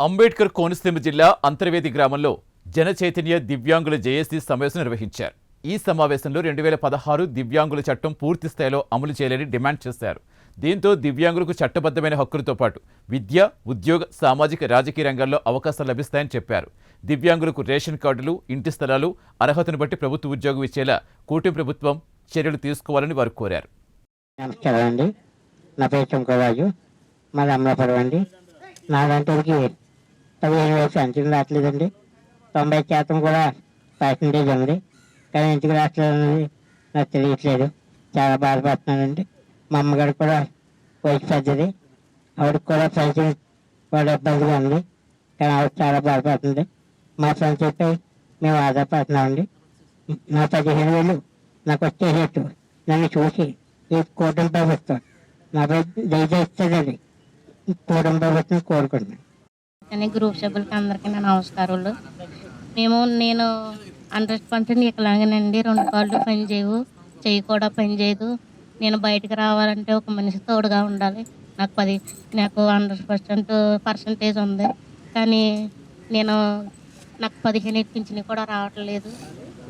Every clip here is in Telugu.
అంబేద్కర్ కోనసీమ జిల్లా అంతర్వేది గ్రామంలో జనచైతన్య దివ్యాంగుల జేఏసీ సమావేశం నిర్వహించారు. ఈ సమావేశంలో రెండు వేల పదహారు దివ్యాంగుల చట్టం పూర్తి స్థాయిలో అమలు చేయాలని డిమాండ్ చేశారు. దీంతో దివ్యాంగులకు చట్టబద్ధమైన హక్కులతో పాటు విద్య ఉద్యోగ సామాజిక రాజకీయ రంగాల్లో అవకాశాలు లభిస్తాయని చెప్పారు. దివ్యాంగులకు రేషన్ కార్డులు ఇంటి స్థలాలు అర్హతను బట్టి ప్రభుత్వ ఉద్యోగం ఇచ్చేలా కూటమి ప్రభుత్వం చర్యలు తీసుకోవాలని వారు కోరారు. నమస్కారం అండి. నా పేరు మాది అమలాపురం అండి. నాదంటోకి పదిహేను వేలు పెన్షన్ రావట్లేదండి. తొంభై శాతం కూడా పర్సంటేజ్ ఉంది. కానీ ఎందుకు రావట్లేదు నాకు తెలియట్లేదు. చాలా బాధపడుతున్నానండి. మా అమ్మగారు కూడా వయసు పెద్దది. ఆవిడకి కూడా సంచులు కూడా ఇబ్బందిగా ఉంది. కానీ ఆవిడ చాలా బాధపడుతుంది. మా ఫ్రెండ్స్ మేము ఆధారపడుతున్నామండి. నా పదిహేను వేలు నాకు వచ్చేసేట్టు. నన్ను చూసి ఈ కూటమి ప్రభుత్వం నాపై దయచేస్తుందని కూటమి ప్రభుత్వం కోరుకుంటున్నాను. కానీ గ్రూప్ సభ్యులకి అందరికీ నా నమస్కారాలు. మేము నేను హండ్రెడ్ పర్సెంట్ ఇకలాగనండి రెండు కాళ్ళు పని చేయవు చెయ్యి కూడా పని చేయదు. నేను బయటకు రావాలంటే ఒక మనిషి తోడుగా ఉండాలి. నాకు పది నాకు హండ్రెడ్ పర్సెంట్ పర్సంటేజ్ ఉంది. కానీ నేను నాకు పదిహేను ఎక్కించినవి కూడా రావట్లేదు.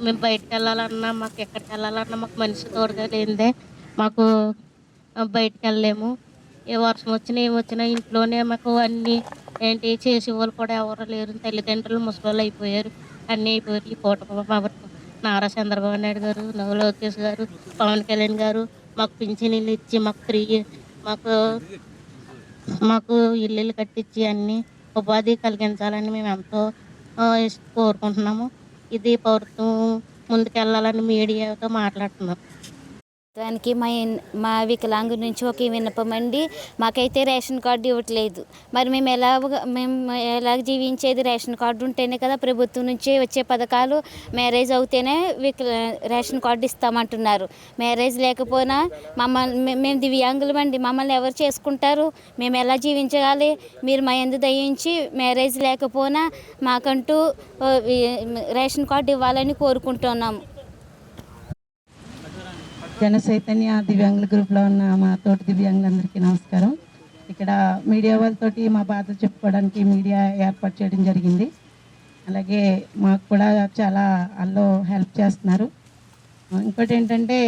మేము బయటకు వెళ్ళాలన్నా మాకు ఎక్కడికి వెళ్ళాలన్నా మాకు మనిషి తోడుగా లేనిదే మాకు బయటకు వెళ్ళలేము. ఏ వర్షం వచ్చినా ఏమి వచ్చినా ఇంట్లోనే మాకు అన్నీ ఏంటి చేసే వాళ్ళు కూడా ఎవరు లేరు. తల్లిదండ్రులు ముసలి అయిపోయారు. అన్నీ అయిపోయారు. ఈ పూట ప్రభుత్వం నారా చంద్రబాబు నాయుడు గారు నవ్వు లోకేష్ గారు పవన్ కళ్యాణ్ గారు మాకు పింఛనీళ్ళు ఇచ్చి మాకు ఫ్రీ మాకు మాకు ఇల్లులు కట్టించి అన్నీ ఉపాధి కలిగించాలని మేము ఎంతో కోరుకుంటున్నాము. ఇది ప్రభుత్వం ముందుకెళ్ళాలని మీడియాతో మాట్లాడుతున్నాం. దానికి మా మా వికలాంగు నుంచి ఒక విన్నపం అండి. మాకైతే రేషన్ కార్డు ఇవ్వట్లేదు. మరి మేము ఎలా మేము ఎలా జీవించేది రేషన్ కార్డు ఉంటేనే కదా ప్రభుత్వం నుంచి వచ్చే పథకాలు మ్యారేజ్ అవుతేనే వికల రేషన్ కార్డు ఇస్తామంటున్నారు. మ్యారేజ్ లేకపోయినా మమ్మల్ని మేము దివ్యాంగులం అండి. మమ్మల్ని ఎవరు చేసుకుంటారు? మేము ఎలా జీవించాలి? మీరు మా ఎందు దయించి మ్యారేజ్ లేకపోయినా మాకంటూ రేషన్ కార్డు ఇవ్వాలని కోరుకుంటున్నాము. జన చైతన్య దివ్యాంగుల గ్రూప్లో ఉన్న మా తోటి దివ్యాంగులందరికీ నమస్కారం. ఇక్కడ మీడియా వాళ్ళతోటి మా బాధ చెప్పుకోవడానికి మీడియా ఏర్పాటు చేయడం జరిగింది. అలాగే మాకు కూడా చాలా వాళ్ళు హెల్ప్ చేస్తున్నారు. ఇంకోటి ఏంటంటే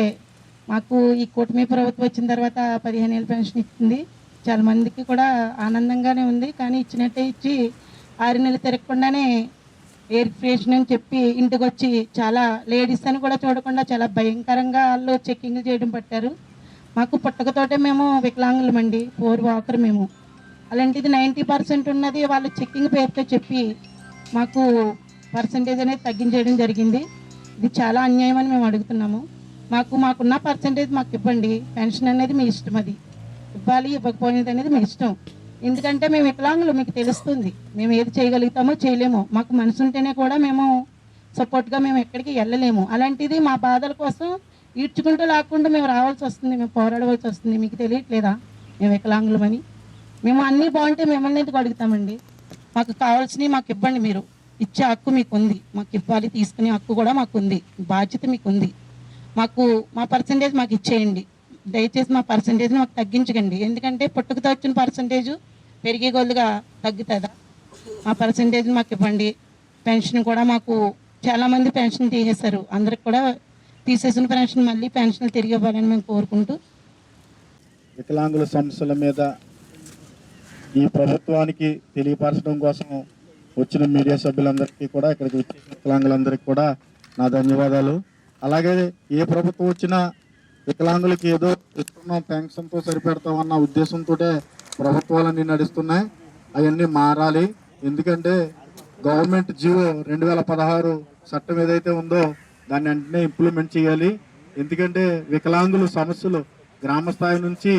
మాకు ఈ కూటమి ప్రభుత్వం వచ్చిన తర్వాత పదిహేను ఏళ్ళ పెన్షన్ ఇచ్చింది. చాలా మందికి కూడా ఆనందంగానే ఉంది. కానీ ఇచ్చినట్టే ఇచ్చి ఆరు నెలలు తిరగకుండానే వెరిఫికేషన్ అని చెప్పి ఇంటికి వచ్చి చాలా లేడీస్ అని కూడా చూడకుండా చాలా భయంకరంగా వాళ్ళు చెక్కింగ్లు చేయడం పట్టారు. మాకు పుట్టకతోటే మేము వికలాంగులమండి ఫోర్ వాకర్ మేము. అలాంటిది నైంటీ పర్సెంట్ ఉన్నది వాళ్ళు చెక్కింగ్ పేరుతో చెప్పి మాకు పర్సంటేజ్ అనేది తగ్గించేయడం జరిగింది. ఇది చాలా అన్యాయం అని మేము అడుగుతున్నాము. మాకు మాకున్న పర్సంటేజ్ మాకు ఇవ్వండి. పెన్షన్ అనేది మీ ఇష్టం అది. ఇవ్వాలి ఇవ్వకపోయినది అనేది మీ ఇష్టం. ఎందుకంటే మేము వికలాంగులు మీకు తెలుస్తుంది. మేము ఏది చేయగలుగుతామో చేయలేమో. మాకు మనసు ఉంటేనే కూడా మేము సపోర్ట్గా మేము ఎక్కడికి వెళ్ళలేము. అలాంటిది మా బాధల కోసం ఈడ్చుకుంటూ లాక్కుంటూ మేము రావాల్సి వస్తుంది. మేము పోరాడవలసి వస్తుంది. మీకు తెలియట్లేదా? మేము వికలాంగులమని మేము అన్నీ బాగుంటే మిమ్మల్ని ఎందుకు అడుగుతామండి? మాకు కావాల్సినవి మాకు ఇవ్వండి మీరు. ఇచ్చే హక్కు మీకు ఉంది మాకు ఇవ్వాలి తీసుకునే హక్కు కూడా మాకు ఉంది బాధ్యత మీకు ఉంది మాకు మా పర్సంటేజ్ మాకు ఇచ్చేయండి. దయచేసి మా పర్సంటేజ్ని మాకు తగ్గించకండి. ఎందుకంటే పుట్టుకతో వచ్చిన పర్సంటేజ్ పెరిగే కొద్దిగా తగ్గుతుందా? మా పర్సంటేజ్ మాకు ఇవ్వండి. పెన్షన్ కూడా మాకు చాలామంది పెన్షన్ తీసేశారు. అందరికి కూడా తీసేసిన పెన్షన్ మళ్ళీ పెన్షన్ తిరిగి ఇవ్వాలని మేము కోరుకుంటూ వికలాంగుల సమస్యల మీద ఈ ప్రభుత్వానికి తెలియపరచడం కోసం వచ్చిన మీడియా సభ్యులందరికీ కూడా ఇక్కడికి వచ్చేసిన వికలాంగులందరికీ కూడా నా ధన్యవాదాలు. అలాగే ఏ ప్రభుత్వం వచ్చినా వికలాంగులకి ఏదో ఇస్తున్నాం పెన్షన్తో సరిపెడతామన్న ఉద్దేశంతో ప్రభుత్వాలన్నీ నడుస్తున్నాయి. అవన్నీ మారాలి. ఎందుకంటే గవర్నమెంట్ జీవో రెండు వేల పదహారు చట్టం ఏదైతే ఉందో దాన్ని వెంటనే ఇంప్లిమెంట్ చేయాలి. ఎందుకంటే వికలాంగుల సమస్యలు గ్రామ స్థాయి నుంచి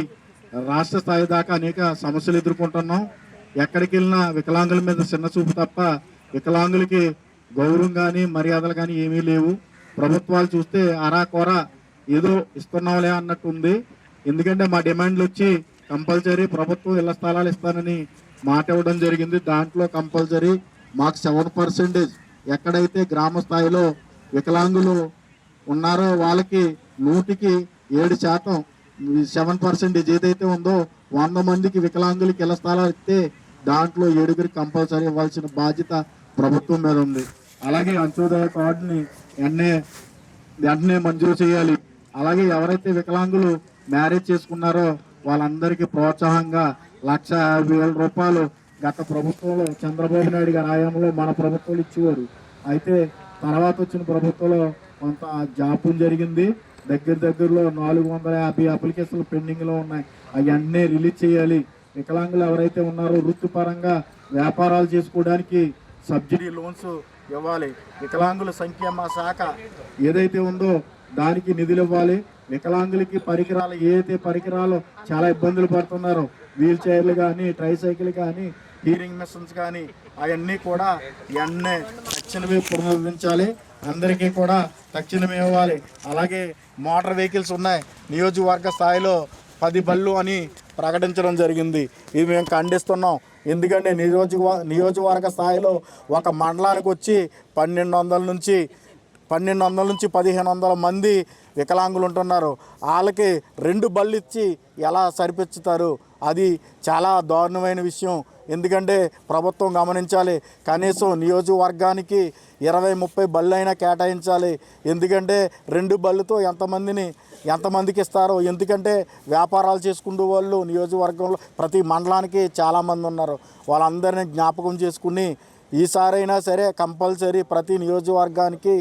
రాష్ట్ర స్థాయి దాకా అనేక సమస్యలు ఎదుర్కొంటున్నాం. ఎక్కడికి వెళ్ళినా వికలాంగుల మీద చిన్న చూపు తప్ప వికలాంగులకి గౌరవం కానీ మర్యాదలు కానీ ఏమీ లేవు. ప్రభుత్వాలు చూస్తే అరాకోరా ఏదో ఇస్తున్నాంలే అన్నట్టు ఉంది ఎందుకంటే మా డిమాండ్లు వచ్చి కంపల్సరీ ప్రభుత్వం ఇళ్ళ స్థలాలు ఇస్తానని మాట ఇవ్వడం జరిగింది. దాంట్లో కంపల్సరీ మాకు సెవెన్ పర్సెంటేజ్ ఎక్కడైతే గ్రామ స్థాయిలో వికలాంగులు ఉన్నారో వాళ్ళకి నూటికి ఏడు శాతం సెవెన్ పర్సెంటేజ్ ఏదైతే ఉందో వంద మందికి వికలాంగులకి ఇళ్ళ స్థలాలు ఇస్తే దాంట్లో ఏడుగురికి కంపల్సరీ ఇవ్వాల్సిన బాధ్యత ప్రభుత్వం మీద ఉంది. అలాగే అంత్యోదయ కార్డుని వెంటనే వెంటనే మంజూరు చేయాలి. అలాగే ఎవరైతే వికలాంగులు మ్యారేజ్ చేసుకున్నారో వాళ్ళందరికీ ప్రోత్సాహంగా లక్ష యాభై వేల రూపాయలు గత ప్రభుత్వంలో చంద్రబాబు నాయుడు గారి హయాంలో మన ప్రభుత్వాలు ఇచ్చేవారు. అయితే తర్వాత వచ్చిన ప్రభుత్వంలో కొంత జాప్యం జరిగింది. దగ్గర దగ్గరలో నాలుగు వందల యాభై అప్లికేషన్లు పెండింగ్లో ఉన్నాయి. అవన్నీ రిలీజ్ చేయాలి. వికలాంగులు ఎవరైతే ఉన్నారో వృత్తిపరంగా వ్యాపారాలు చేసుకోవడానికి సబ్సిడీ లోన్స్ ఇవ్వాలి. వికలాంగుల సంక్షేమ శాఖ ఏదైతే ఉందో దానికి నిధులు ఇవ్వాలి. వికలాంగులకి పరికరాలు ఏదైతే పరికరాలు చాలా ఇబ్బందులు పడుతున్నారో వీల్ చైర్లు కానీ ట్రైసైకిల్ కానీ హీరింగ్ మిషన్స్ కానీ అవన్నీ కూడా ఎన్నే తక్షణమే పునరుద్ధరించాలి. అందరికీ కూడా తక్షణమే ఇవ్వాలి. అలాగే మోటార్ వెహికల్స్ ఉన్నాయి. నియోజకవర్గ స్థాయిలో పది బళ్ళు అని ప్రకటించడం జరిగింది. ఇది మేము ఖండిస్తున్నాం. ఎందుకంటే నియోజక నియోజకవర్గ స్థాయిలో ఒక మండలానికి వచ్చి పన్నెండు వందల నుంచి పన్నెండు వందల నుంచి పదిహేను వందల మంది వికలాంగులు ఉంటున్నారు వాళ్ళకి రెండు బళ్ళు ఇచ్చి ఎలా సరిపెచ్చుతారు? అది చాలా దారుణమైన విషయం. ఎందుకంటే ప్రభుత్వం గమనించాలి కనీసం నియోజకవర్గానికి ఇరవై ముప్పై బళ్ళు అయినా కేటాయించాలి. ఎందుకంటే రెండు బళ్ళుతో ఎంతమందిని ఎంతమందికి ఇస్తారో ఎందుకంటే వ్యాపారాలు చేసుకునే వాళ్ళు నియోజకవర్గంలో ప్రతి మండలానికి చాలామంది ఉన్నారు. వాళ్ళందరినీ జ్ఞాపకం చేసుకుని ఈసారైనా సరే కంపల్సరీ ప్రతి నియోజకవర్గానికి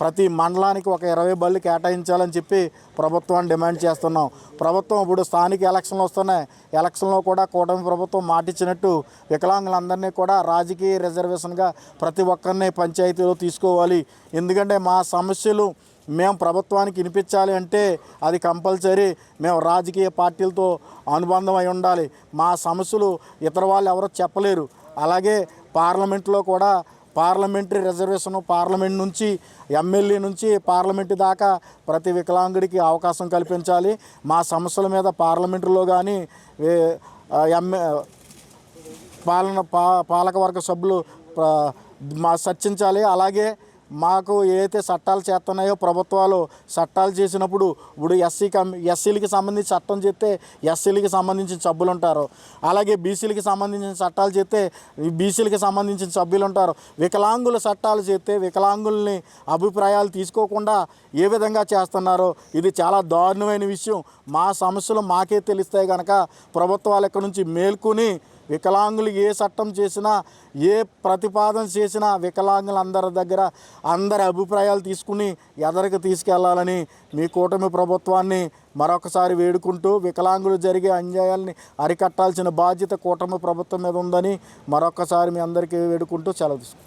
ప్రతి మండలానికి ఒక ఇరవై బళ్ళు కేటాయించాలని చెప్పి ప్రభుత్వాన్ని డిమాండ్ చేస్తున్నాం. ప్రభుత్వం ఇప్పుడు స్థానిక ఎలక్షన్లు వస్తున్నాయి. ఎలక్షన్లో కూడా కూటమి ప్రభుత్వం మాటిచ్చినట్టు వికలాంగులందరినీ కూడా రాజకీయ రిజర్వేషన్గా ప్రతి ఒక్కరిని పంచాయతీలో తీసుకోవాలి. ఎందుకంటే మా సమస్యలు మేము ప్రభుత్వానికి వినిపించాలి అంటే అది కంపల్సరీ. మేము రాజకీయ పార్టీలతో అనుబంధం అయి ఉండాలి. మా సమస్యలు ఇతర వాళ్ళు ఎవరో చెప్పలేరు. అలాగే పార్లమెంట్లో కూడా పార్లమెంటరీ రిజర్వేషన్ పార్లమెంట్ నుంచి ఎమ్మెల్యే నుంచి పార్లమెంట్ దాకా ప్రతి వికలాంగుడికి అవకాశం కల్పించాలి. మా సమస్యల మీద పార్లమెంటులో కానీ ఎమ్మె పాలన పా పాలకవర్గ సభ్యులు మా చర్చించాలి. అలాగే మాకు ఏదైతే చట్టాలు చేస్తున్నాయో ప్రభుత్వాలు చట్టాలు చేసినప్పుడు ఇప్పుడు ఎస్సీ కమ్ ఎస్సీలకి సంబంధించి చట్టం చేస్తే ఎస్సీలకి సంబంధించిన సభ్యులు ఉంటారు. అలాగే బీసీలకి సంబంధించిన చట్టాలు చేస్తే బీసీలకి సంబంధించిన సభ్యులు ఉంటారు. వికలాంగుల చట్టాలు చేస్తే వికలాంగుల్ని అభిప్రాయాలు తీసుకోకుండా ఏ విధంగా చేస్తున్నారో ఇది చాలా దారుణమైన విషయం. మా సమస్యలు మాకే తెలిస్తే కనుక ప్రభుత్వాలు ఇక్కడ నుంచి మేల్కొని వికలాంగులు ఏ చట్టం చేసినా ఏ ప్రతిపాదన చేసినా వికలాంగులందరి దగ్గర అందరి అభిప్రాయాలు తీసుకుని ఎదరికి తీసుకెళ్ళాలని మీ కూటమి ప్రభుత్వాన్ని మరొకసారి వేడుకుంటూ వికలాంగులు జరిగే అన్యాయాల్ని అరికట్టాల్సిన బాధ్యత కూటమి ప్రభుత్వం మీద ఉందని మరొకసారి మీ అందరికీ వేడుకుంటూ సెలవు